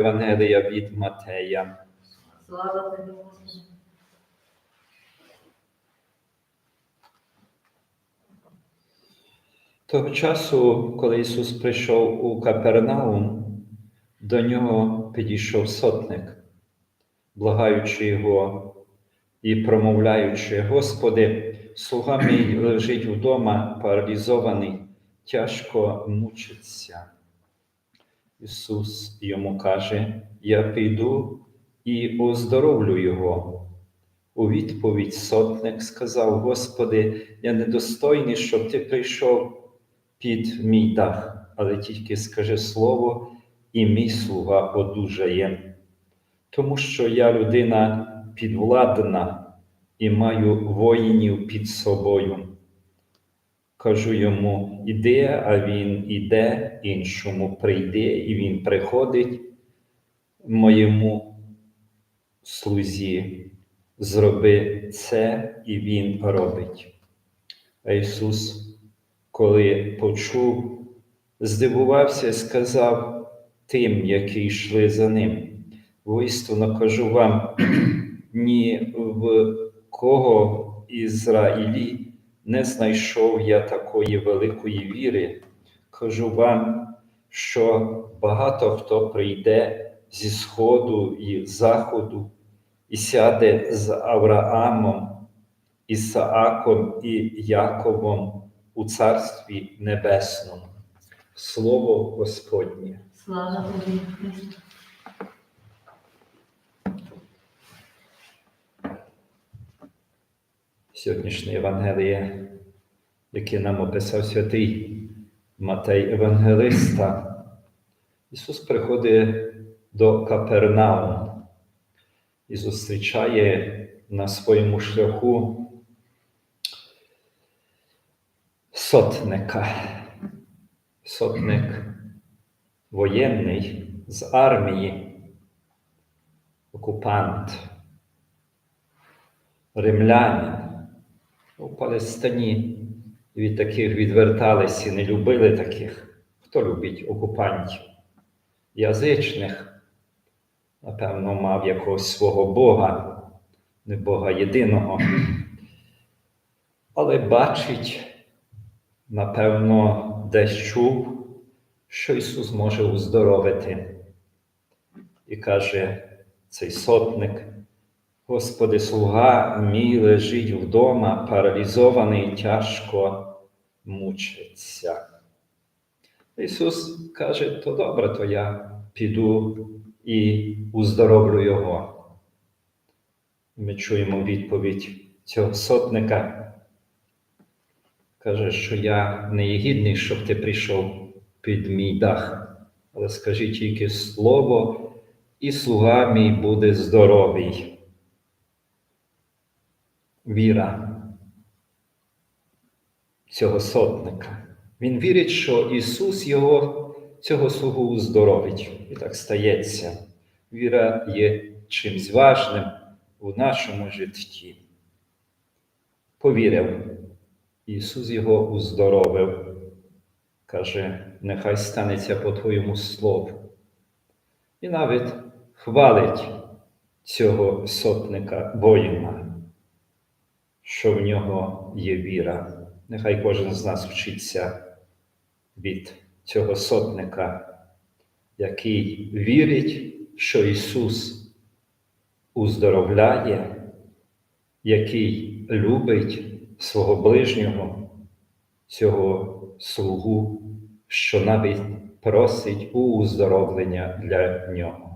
Євангелія від Матея. Слава тобі, Господи. Того часу, коли Ісус прийшов у Капернаум, до нього підійшов сотник, благаючи його і промовляючи, Господи, слуга мій лежить вдома, паралізований, тяжко мучиться. Ісус йому каже: Я піду і оздоровлю його. У відповідь сотник сказав: Господи, я недостойний, щоб ти прийшов під мій дах, але тільки скажи слово, і мій слуга одужає. Тому що я людина підвладна і маю воїнів під собою. Кажу йому, іди, а він іде, іншому прийде, і він приходить моєму слузі. Зроби це, і він робить. А Ісус, коли почув, здивувався і сказав тим, які йшли за ним. Воістину кажу вам, ні в кого Ізраїлі не знайшов я такої великої віри. Кажу вам, що багато хто прийде зі сходу і заходу і сяде з Авраамом, Ісааком і Яковом у Царстві Небесному. Слово Господнє. Слава тобі. Сьогоднішнє Євангеліє, яке нам описав святий Матей Евангелиста. Ісус приходить до Капернауму і зустрічає на своєму шляху сотника. Сотник воєнний з армії, окупант, римлянин. У Палестині від таких відверталися і не любили таких. Хто любить окупантів? Язичних, напевно, мав якогось свого Бога, не Бога єдиного. Але бачить, напевно, десь чув, що Ісус може уздоровити. І каже цей сотник, Господи, слуга мій лежить вдома, паралізований, тяжко мучиться. Ісус каже, то добре, то я піду і уздоровлю його. Ми чуємо відповідь цього сотника. Каже, що я не гідний, щоб ти прийшов під мій дах, але скажи тільки слово, і слуга мій буде здоровий. Віра цього сотника. Він вірить, що Ісус його цього слугу уздоровить. І так стається. Віра є чимсь важним у нашому житті. Повірив, Ісус його уздоровив. Каже, нехай станеться по Твоєму слову. І навіть хвалить цього сотника воїна, що в нього є віра. Нехай кожен з нас вчиться від цього сотника, який вірить, що Ісус уздоровляє, який любить свого ближнього, цього слугу, що навіть просить у уздоровлення для нього.